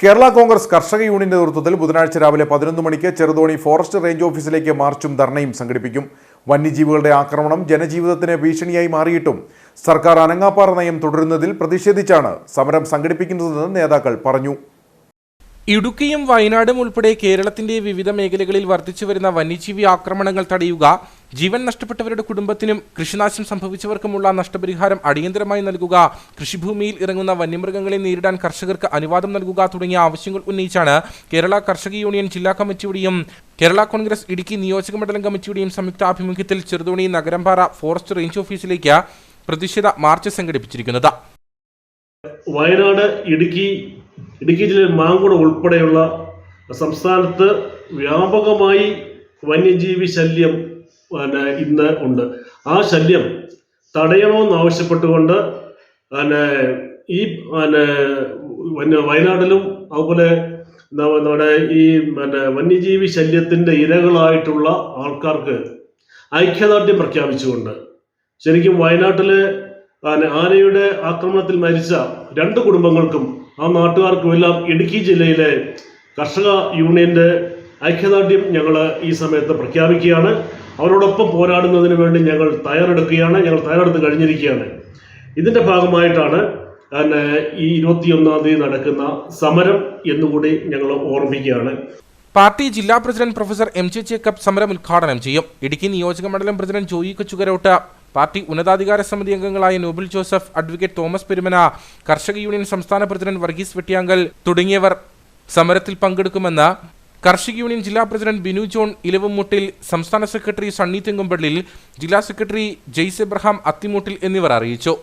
കേരള കോൺഗ്രസ് കർഷക യൂണിയന്റെ നേതൃത്വത്തിൽ ബുധനാഴ്ച രാവിലെ പതിനൊന്ന് മണിക്ക് ചെറുതോണി ഫോറസ്റ്റ് റേഞ്ച് ഓഫീസിലേക്ക് മാർച്ചും ധർണയും സംഘടിപ്പിക്കും. വന്യജീവികളുടെ ആക്രമണം ജനജീവിതത്തിന് ഭീഷണിയായി മാറിയിട്ടും സർക്കാർ അനങ്ങാപ്പാറ നയം തുടരുന്നതിൽ പ്രതിഷേധിച്ചാണ് സമരം സംഘടിപ്പിക്കുന്നതെന്ന് നേതാക്കൾ പറഞ്ഞു. ഇടുക്കിയും വയനാടും ഉൾപ്പെടെ കേരളത്തിന്റെ വിവിധ മേഖലകളിൽ വർദ്ധിച്ചുവരുന്ന വന്യജീവി ആക്രമണങ്ങൾ തടയുക ജീവൻ നഷ്ടപ്പെട്ടവരുടെ കുടുംബത്തിനും കൃഷിനാശം സംഭവിച്ചവർക്കുമുള്ള നഷ്ടപരിഹാരം അടിയന്തരമായി നൽകുക കൃഷിഭൂമിയിൽ ഇറങ്ങുന്ന വന്യമൃഗങ്ങളെ നേരിടാൻ കർഷകർക്ക് അനുവാദം നൽകുക തുടങ്ങിയ ആവശ്യങ്ങൾ ഉന്നയിച്ചാണ് കേരള കർഷക യൂണിയൻ ജില്ലാ കമ്മിറ്റിയുടെയും കേരള കോൺഗ്രസ് ഇടുക്കി നിയോജക മണ്ഡലം കമ്മിറ്റിയുടെയും സംയുക്ത ആഭിമുഖ്യത്തിൽ ചെറുതോണി നഗരംപാറ ഫോറസ്റ്റ് റേഞ്ച് ഓഫീസിലേക്ക് പ്രതിഷേധ മാർച്ച് സംഘടിപ്പിച്ചിരിക്കുന്നത്. വയനാട് ഇടുക്കി ഇടുക്കി ജില്ലയിൽ മാങ്കുട ഉൾപ്പെടെയുള്ള സംസ്ഥാനത്ത് വ്യാപകമായി വന്യജീവി ശല്യം പിന്നെ ഇന്ന് ഉണ്ട്. ആ ശല്യം തടയണമെന്ന് ആവശ്യപ്പെട്ടുകൊണ്ട് പിന്നെ ഈ പിന്നെ വയനാട്ടിലും അതുപോലെ നമ്മുടെ ഈ പിന്നെ വന്യജീവി ശല്യത്തിന്റെ ഇരകളായിട്ടുള്ള ആൾക്കാർക്ക് ഐക്യദാർഢ്യം പ്രഖ്യാപിച്ചുകൊണ്ട് ശരിക്കും വയനാട്ടിലെ ആനയുടെ ആക്രമണത്തിൽ മരിച്ച രണ്ട് കുടുംബങ്ങൾക്കും ആ നാട്ടുകാർക്കും എല്ലാം ഇടുക്കി ജില്ലയിലെ കർഷക യൂണിയന്റെ ഐക്യദാർഢ്യം ഞങ്ങൾ ഈ സമയത്ത് പ്രഖ്യാപിക്കുകയാണ്. അവരോടൊപ്പം പോരാടുന്നതിന് വേണ്ടി ഞങ്ങൾ തയ്യാറെടുക്കുകയാണ്. ഞങ്ങൾ തയ്യാറെടുത്ത് കഴിഞ്ഞിരിക്കുകയാണ്. ഇതിന്റെ ഭാഗമായിട്ടാണ് പിന്നെ ഈ ഇരുപത്തിയൊന്നാം തീയതി നടക്കുന്ന സമരം എന്നുകൂടി ഞങ്ങൾ ഓർമ്മിക്കുകയാണ്. പാർട്ടി ജില്ലാ president professor M J Jacob സമരം ഉദ്ഘാടനം ചെയ്യും. ഇടുക്കി നിയോജക മണ്ഡലം പ്രസിഡന്റ് ജോയി കൊച്ചുകരോട്ട് പാർട്ടി ഉന്നതാധികാര സമിതി അംഗങ്ങളായ Noble Joseph advocate Thomas Perumana കർഷക യൂണിയൻ സംസ്ഥാന പ്രസിഡന്റ് വർഗീസ് വെട്ടിയാങ്കൽ തുടങ്ങിയവർ സമരത്തിൽ പങ്കെടുക്കുമെന്ന് കർഷക യൂണിയൻ ജില്ലാ പ്രസിഡന്റ് ബിനു ജോൺ ഇലവുമുട്ടിൽ സംസ്ഥാന സെക്രട്ടറി സണ്ണി തെങ്കുംപള്ളിൽ ജില്ലാ സെക്രട്ടറി ജെയ്സ് എബ്രഹാം അത്തിമൂട്ടിൽ എന്നിവർ അറിയിച്ചു.